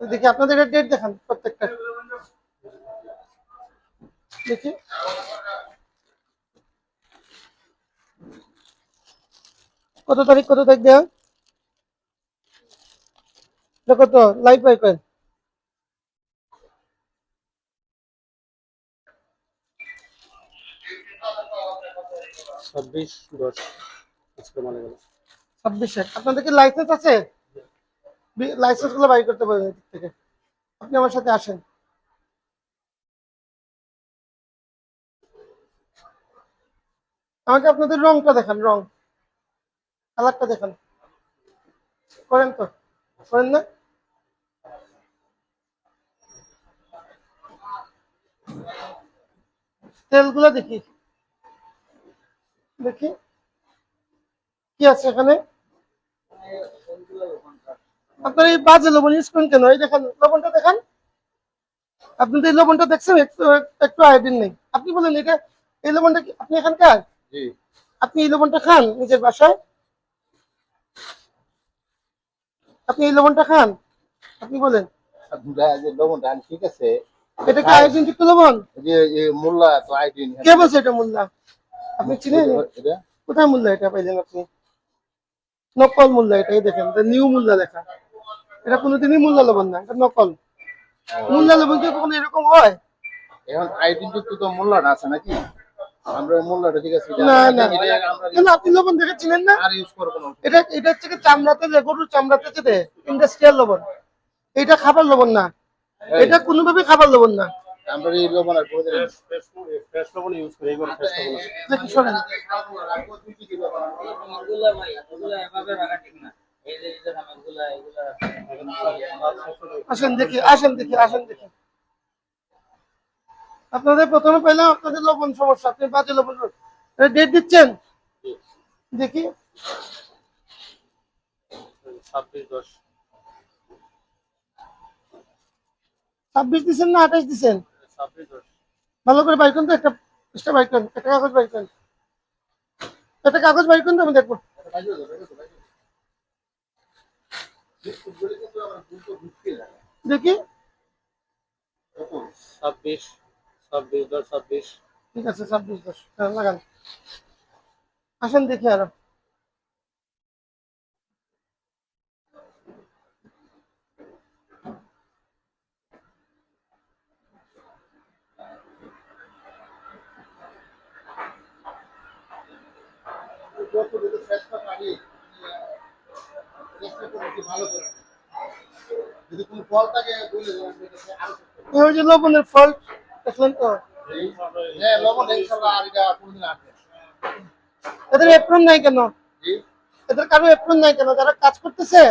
দেখি আপনাদের ডেট দেখান প্রত্যেকটা। দেখি। কত তারিখ কত তারিখ দেওয়া? দেখো তো লাইভ বাই কয়েন ছাব্বিশ দশ আজকে গেল। ছাব্বিশে। আপনাদের কি লাইসেন্স আছে? লাইসেন্সগুলো বাই করতে পারবেন এদিক থেকে। আপনি আমার সাথে আসেন। আমাকে আপনাদের রংটা দেখান, রং। কালারটা দেখান। করেন তো। করেন না? তেলগুলো দেখি। দেখি। কি আছে এখানে? আপনার এই বাজে লবণ ইউজ করেন কেন? এই দেখেন লবণটা দেখান। আপনি তো এই লবণটা দেখছেন একটু একটু আয়োডিন নেই। আপনি বলেন এটা এই লবণটা কি আপনি এখানকার? আপনি এই লবণটা খান নিজের বাসায়? আপনি এই লবণটা খান? আপনি বলেন। যে লবণটা ঠিক আছে। এটা কি আয়োডিন যুক্ত লবণ? যে যে মোল্লা তো কে বলছে এটা মোল্লা আপনি চিনেন? এটা? কোথায় মূল্য এটা পাইলেন আপনি? নকল মূল্য এটা এই দেখেন নিউ মূল্য লেখা। এটা কোনোদিনই মূল্য লবণ না এটা নকল। মূল্য লবণ কি কখনো এরকম হয়? এখন আইডিন যুক্ত তো মূল্যটা আছে নাকি? আমরা মোল্লাটা ঠিক আছে না না এটা আমরা কেন আপনি লবণ দেখে চিনেন না? আর ইউজ করব না। এটা এটা হচ্ছে চামড়াতে যে গরুর চামড়াতে যে দেয় ইন্ডাস্ট্রিয়াল লবণ। এটা খাবার লবণ না। এটা কোনোভাবে খাবার লবণ না। আমরা এই লবণ আর করে দিলাম। ফ্রেশ লবণ ইউজ করি ফ্রেশ লবণ আছে। দেখি শোনেন ভাই এগুলা এভাবে রাখা ঠিক না। আসেন দেখি আসেন দেখি আসেন দেখি। আপনাদের প্রথমে পাইলাম আপনাদের লবণ সমস্যা আপনি বাজে লবণ ডেট দিচ্ছেন? দেখি। ছাব্বিশ দশ। ছাব্বিশ দিচ্ছেন না আঠাশ দিচ্ছেন? ভালো করে বাইর করুন তো একটা একটা বাইর করুন একটা কাগজ বাইর করুন। একটা কাগজ বাইর করুন তো আমি দেখব। দেখি। ছাব্বিশ ছাব্বিশ দশ ছাব্বিশ। ঠিক আছে ছাব্বিশ দশ। হ্যাঁ, লাগান। আসেন দেখি আরও। যদি কোনো ফল থাকে বলে দেবেন আরও এই ওই যে লবণের ফল দেখলেন তো? হ্যাঁ লবণ ইনশাআল্লাহ আর এটা কোনদিন এদের এপ্রন নাই কেন? এদের কারও এপ্রন নাই কেন? যারা কাজ করতেছে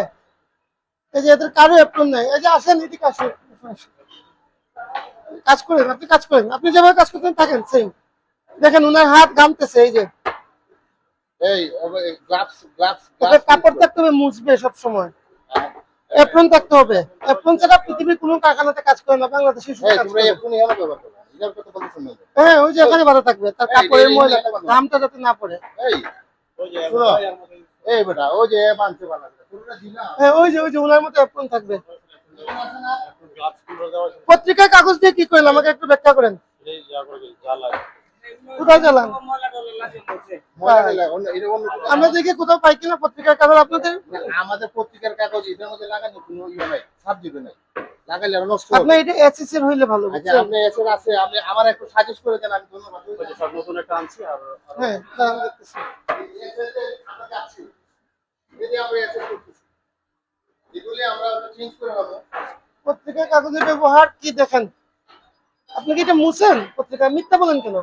এই যে এদের কারও এপ্রন নাই। এই যে আসেন এদিকে আসেন। কাজ করেন আপনি কাজ করেন। আপনি যেভাবে কাজ করতেন থাকেন সেম দেখেন উনার হাত ঘামতেছে এই যে। এই গ্লাভস গ্লাভস কাপড় থাকতে হবে মুছবে সব সময় এপ্রন থাকতে হবে এপ্রন ছাড়া পৃথিবীর কোনো কারখানাতে কাজ করে না বাংলাদেশে শুধু এই কাজ তোমরা করে। এখনই হেলো ব্যবহার করো এটার কথা বলতেছ না হ্যাঁ ওই যে এখানে বাধা থাকবে তার কাপড়ের এই, এই, ময়লা এই, এই, যাতে না পড়ে এই এই বেটা ও যে বানতে পারলা তোমরা দিলা হ্যাঁ ওই যে ওই যে উনার মতো এপ্রন থাকবে পত্রিকার কাগজ দিয়ে কি করেন আমাকে একটু ব্যাখ্যা করেন কোথায় আমরা দেখি কোথাও পাই কিনা পত্রিকার কাগজ আপনাদের? আমাদের পত্রিকার কাগজ এটার মধ্যে লাগানো কোনো ইয়ে নাই সাবজেক্ট নাই। লাগাইলে নষ্ট হবে। এটা এসএসসি এর হইলে ভালো আচ্ছা আপনি এসে আছে আপনি আমার একটু সাজেস্ট করে দেন আমি ধন্যবাদ। ওই নতুন একটা আনছি আর আর হ্যাঁ দাঁড়ান দেখতেছি। আমরা যাচ্ছি এই আমরা এসে করতেছি এগুলি আমরা চেঞ্জ করে নেব পত্রিকার কাগজের ব্যবহার কি দেখেন? আপনি কি এটা মুছেন? পত্রিকা মিথ্যা বলেন কেন?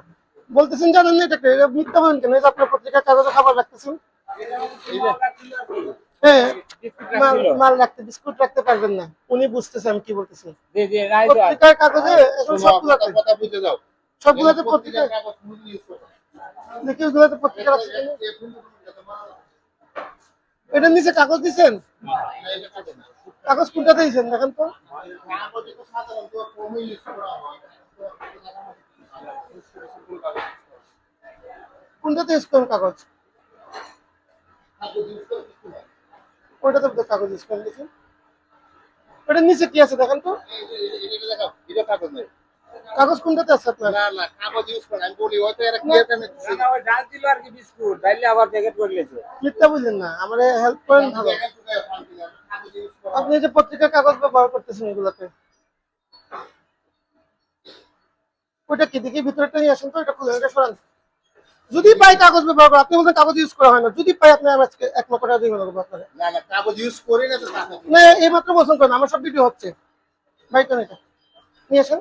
বলতেছেন জানেন না এটা মিথ্যা বলেন কেন? আপনার পত্রিকার কাগজে খাবার রাখতেছেন। হ্যাঁ মাল রাখতে বিস্কুট রাখতে পারবেন না। উনি বুঝতেছে আমি কি বলতেছি। পত্রিকার কাগজে এখন সবগুলোতে পত্রিকা। দেখি ওগুলোতে পত্রিকা রাখছে এটার নিচে কাগজ দিছেন? যায়, এটা কাটে না। কাগজ কোনটাতে দিয়েছেন দেখেন তো। তো করা কোনটাতে ইউজ কাগজ? করে ওইটাতে বোধহয় কাগজ ইউজ করেন ওটার নিচে কি আছে দেখেন তো? কাগজ কোনটাতে আছে আপনার? না না কাগজ ইউজ করেন আমি বলি হয়তো এরা না, ওই ডাল দিল আর কি বিস্কুট ডাইলে আবার প্যাকেট করে লিয়েছে মিথ্যা বললেন না আমার হেল্প করেন ভালো। তো করা আপনি যে পত্রিকা কাগজ ব্যবহার করতেছেন এগুলাতে। ওইটা কি দেখি ভিতরটা নিয়ে আসেন তো? এটা খুলে এটা সরান। যদি পাই কাগজ ব্যবহার করে আপনি বলছেন কাগজ ইউজ করা হয় না। যদি পাই আপনি আজকে এক লক্ষ টাকা দিয়ে দেবো আপনাকে। না না কাগজ ইউজ করি না তো না। এই মাত্র বলছেন করেন আমার সব ভিডিও হচ্ছে। বাইকটা এটা? নিয়ে আসেন।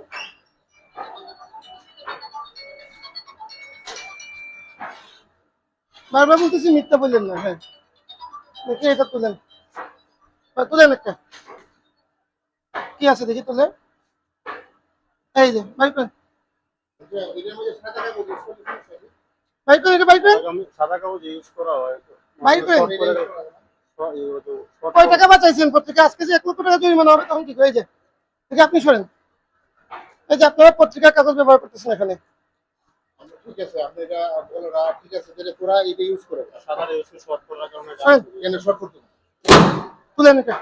বারবার বলতেছি মিথ্যা বললেন না হ্যাঁ। দেখি এটা তুলেন। তুলেন একটা। কি আছে দেখি তুলে। এই যে বাইক বাইক এটা বাইক সাদা কাগজ ইউজ করা হয় তো। বাইক করেন করে- এটা ইউজ করা। যাবে না। short- এই হয়তো short কয় টাকা বাঁচাইছেন পত্রিকা? আজকে যে এক লক্ষ টাকা জরিমানা হবে তখন কি হয়ে যায়? দেখি আপনি সরেন। এই যে আপনারা পত্রিকার কাগজ ব্যবহার করতেছেন এখানে। ঠিক আছে আপনি এটা ঠিক আছে তাহলে তোরা এটা ইউজ করে। সাদাটা ইউজ করে শর্ট করার কারণে কেন শর্ট করতে হবে? তুলেন এটা।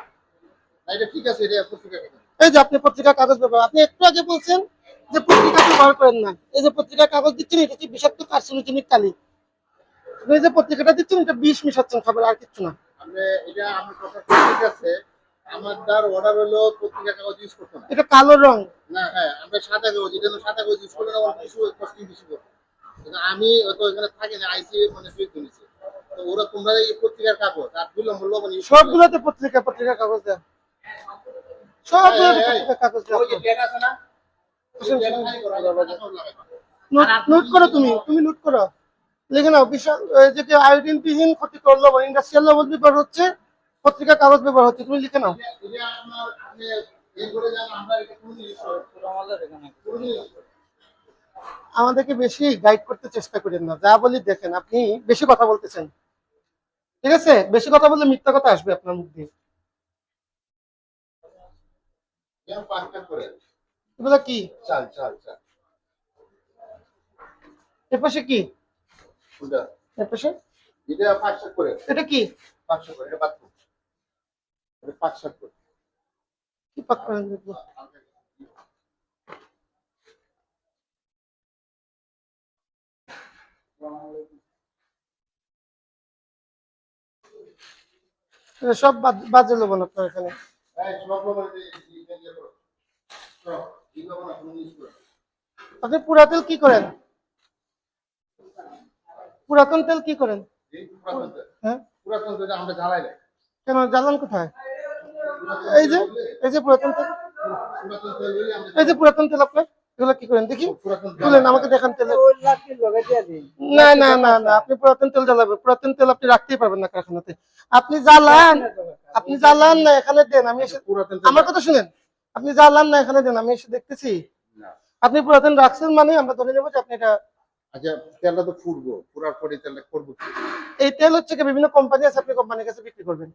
এটা ঠিক আছে এটা পত্রিকা এই যে আপনি পত্রিকার কাগজ ব্যবহার আপনি একটু আগে বলছেন যে পত্রিকা ব্যবহার করেন না এই যে পত্রিকার কাগজ দিচ্ছেন এটা কি বিষাক্ত কার্সিনোজেনিক কালি? আপনি এই যে পত্রিকাটা দিচ্ছেন এটা বিষ মিশাচ্ছেন খাবার আর কিছু না। আপনি এটা আমার কথা ঠিক আছে আমার তার অর্ডার হলো পত্রিকা কাগজ ইউজ করতে না। এটা কালো রং। না হ্যাঁ আমরা সাদা কাগজ এটা হলো সাদা কাগজ ইউজ করলে না কিছু বেশি করবে আমি তো এখানে থাকি না আইসি মানে সুইট নিচ্ছে তো ওরা তোমরা এই পত্রিকার কাগজ আর use সবগুলোতে পত্রিকা পত্রিকার কাগজ দেয়। সবগুলোতে এই, এই, কাগজ দেয়। ওই যে ডেট আছে না? নোট করো তুমি তুমি করো। লিখে নাও যে লবণ ইন্ডাস্ট্রিয়াল হচ্ছে পত্রিকার কাগজ ব্যবহার হচ্ছে, তুমি লিখে নাও। আমাদেরকে বেশি গাইড করতে চেষ্টা করেন না, যা বলি দেখেন, আপনি বেশি কথা বলতেছেন। ঠিক আছে? বেশি কথা বললে মিথ্যা কথা আসবে আপনার মুখ দিয়ে। এগুলো কি? চাল চাল চাল। এর পাশে কি? এর পাশে? এটা করে। এটা কি? পাঁচশো করে এটা বাথরুম এটা পাঁচশো করে। কি সব বাজে লবণ আপনার এখানে। সব। আপনি ইউজ পুরা তেল কি করেন? পুরাতন তেল কি করেন? পুরাতন তেল। পুরাতন আমরা জ্বালাই কেন, জ্বালান কোথায়? এই যে এই যে পুরাতন তেল। পুরাতন এই যে পুরাতন তেল আপনার এগুলো কি করেন? দেখি পুরাতন তেল তুলেন, আমাকে দেখান তেল। না না না না, আপনি পুরাতন তেল জ্বালাবেন। পুরাতন তেল আপনি রাখতেই পারবেন না কারখানাতে। আপনি জ্বালান আপনি জ্বালান না, এখানে দেন, আমি পুরাতন আমার কথা শুনেন? আপনি জানলাম না এখানে দেন আমি এসে দেখতেছি। আপনি পুরাতন রাখছেন মানে আমরা ধরে নেব যে আপনি এটা আচ্ছা তেলটা তো ফুরবো পুরার পরে তেলটা করব এই তেল হচ্ছে কি বিভিন্ন কোম্পানি আছে আপনি কোম্পানির কাছে বিক্রি করবেন।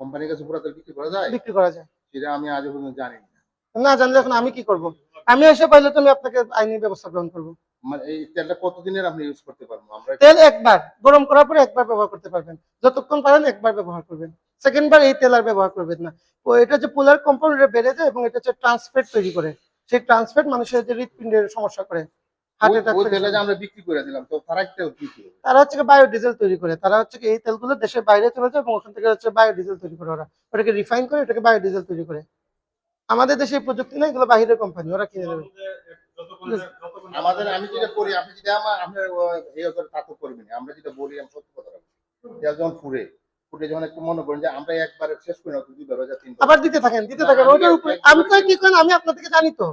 কোম্পানির কাছে পুরা তেল বিক্রি করা যায়? বিক্রি করা যায়। সেটা আমি আজ পর্যন্ত জানি না। না জানলে এখন আমি কি করব? আমি এসে পাইলে তো আমি আপনাকে আইনি ব্যবস্থা গ্রহণ করব। মানে এই তেলটা কতদিনের আপনি ইউজ করতে পারব আমরা তেল একবার গরম করার পরে একবার ব্যবহার করতে পারবেন। যতক্ষণ পারেন একবার ব্যবহার করবেন। সেকেন্ড এই তেল আর ব্যবহার করবেন না। ও এটা যে পোলার কম্পাউন্ড এটা বেড়ে যায় এবং এটা হচ্ছে ট্রান্সফেট তৈরি করে। সেই ট্রান্সফেট মানুষের যে হৃদপিণ্ডের সমস্যা করে। হার্ট ওই- ওই তেলটা যে অ্যাটাক আমরা বিক্রি করে দিলাম তো তারা হচ্ছে বায়োডিজেল তৈরি করে। তারা হচ্ছে কি এই তেলগুলো দেশের বাইরে চলে যায় এবং ওখান থেকে হচ্ছে বায়োডিজেল তৈরি করে ওরা। ওটাকে রিফাইন করে এটাকে বায়োডিজেল তৈরি করে। আমাদের দেশে প্রযুক্তি নেই এগুলো বাইরের কোম্পানি ওরা কিনে নেবে। আমাদের আমি যেটা করি আপনি যেটা আমার আপনার এই করবেন আমরা যেটা বলি আমি সত্য কথা বলি যখন ফুরে ফুটে যখন একটু মনে করেন যে আমরা একবারে শেষ করি না তো দুইবার বা তিনবার। আবার দিতে থাকেন দিতে থাকেন উপরে আমি তো কি করেন আমি আপনার থেকে জানি তো।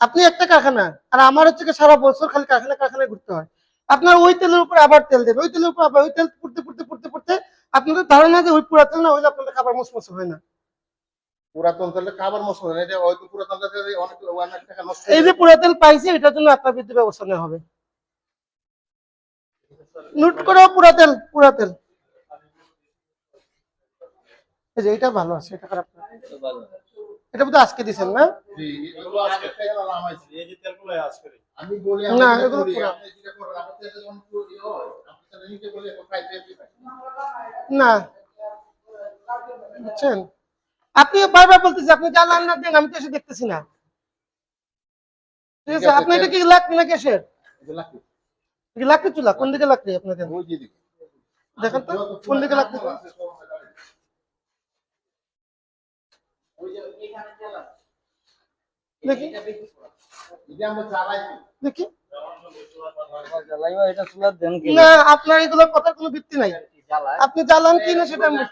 আপনি একটা কারখানা আর আমার হচ্ছে কি সারা বছর খালি কারখানা কারখানায় ঘুরতে হয়। আপনার ওই তেলের উপর আবার তেল দেবে ওই তেলের উপর আবার ওই তেল পুড়তে পুড়তে পুড়তে পুড়তে আপনাদের ধারণা যে ওই পুরা তেল না হইলে আপনাদের খাবার মসমস হয় না। পুরাতন তেলটা খাবার মশলা না এটা হয়তো পুরাতন তেল অনেক অনেক টাকা নষ্ট এই যে পুরা তেল পাইছে এটার জন্য আপনার ব্যবস্থা নেওয়া হবে। নোট করো পুরা তেল পুরা তেল। এই যে এটা ভালো আছে এটা খারাপ না। এটা বোধহয় আজকে দিছেন না? জি, এগুলো আজকে তেল নামাইছি। এই যে তেলগুলো আজকে আমি বলি না, এগুলো আপনি যেটা করেন, আপনার তেলটা যখন পুরো ইয়ে হয়, আপনি বলে না। বুঝছেন? আপনি বারবার বলতেছি আপনি জ্বালান না দেন আমি তো এসে দেখতেছি না। ঠিক আছে আপনি এটা কি লাকড়ি না গ্যাসের? লাগবে। চুলা কোন দিকে যে দিকে। দেখেন তো কোন দিকে লাকড়ি? দেখি। এটা আমরা চালাই দেখি। জ্বালাইবা এটা চুলার দেন কি না আপনার এগুলো কথার কোনো ভিত্তি নাই। আপনি জ্বালান কি না সেটা আমি-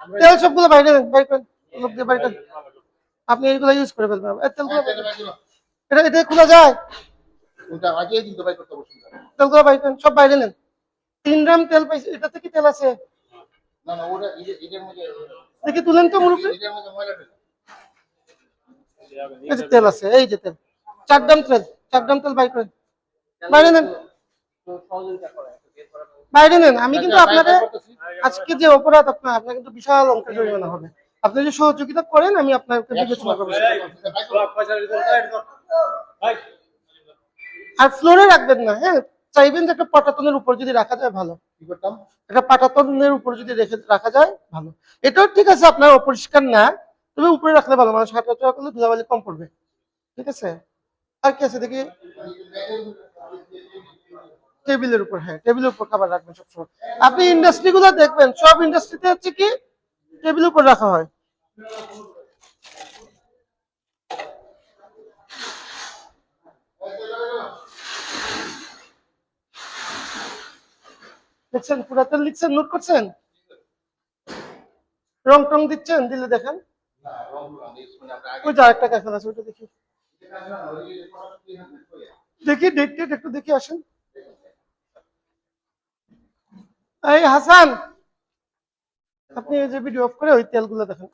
তেল সবগুলো বাইরে বাইর করেন লোক দিয়ে বাইর করেন। আপনি এইগুলো ইউজ করে ফেলবেন তেলগুলো এটা এটা খোলা যায়। তেলগুলো বাইর করেন সব বাইরে নেন। তিন গ্রাম তেল পাইছে এটাতে কি তেল আছে। দেখি তুলেন তো মুরব্বী। এই যে তেল আছে এই যে তেল। চার গ্রাম তেল চার গ্রাম তেল বাইর করেন। বাইরে নেন। বাইরে নেন আমি কিন্তু আপনাদের। আজকে যে অপরাধ আপনার আপনার কিন্তু বিশাল অঙ্কের জরিমানা হবে। আপনি যদি সহযোগিতা করেন আমি আপনাকে বিবেচনা করব। আর ফ্লোরে রাখবেন না হ্যাঁ? চাইবেন যে একটা পাটাতনের উপর যদি রাখা যায় ভালো। একটা পাটাতনের উপর যদি রেখে রাখা যায় ভালো। এটাও ঠিক আছে আপনার অপরিষ্কার না তবে উপরে রাখলে ভালো। মানুষ হাঁটাচলা করলে ধুলাবালি কম পড়বে। ঠিক আছে? আর কি আছে দেখি? টেবিলের উপর হ্যাঁ টেবিলের উপর খাবার রাখবেন সবসময়। আপনি ইন্ডাস্ট্রি গুলো দেখবেন, সব ইন্ডাস্ট্রিতে হচ্ছে কি, টেবিলের উপর রাখা হয়। দেখছেন, পুরাতন লিখছেন নোট করছেন? রং টং দিচ্ছেন, দিলে দেখেন। ওই যে আরেকটা কাঁকড়া আছে, ওইটা দেখি। দেখি ডেট টেট একটু দেখি আসেন। এই হাসান আপনি এই যে ভিডিও অফ করে ওই তেলগুলো দেখেন।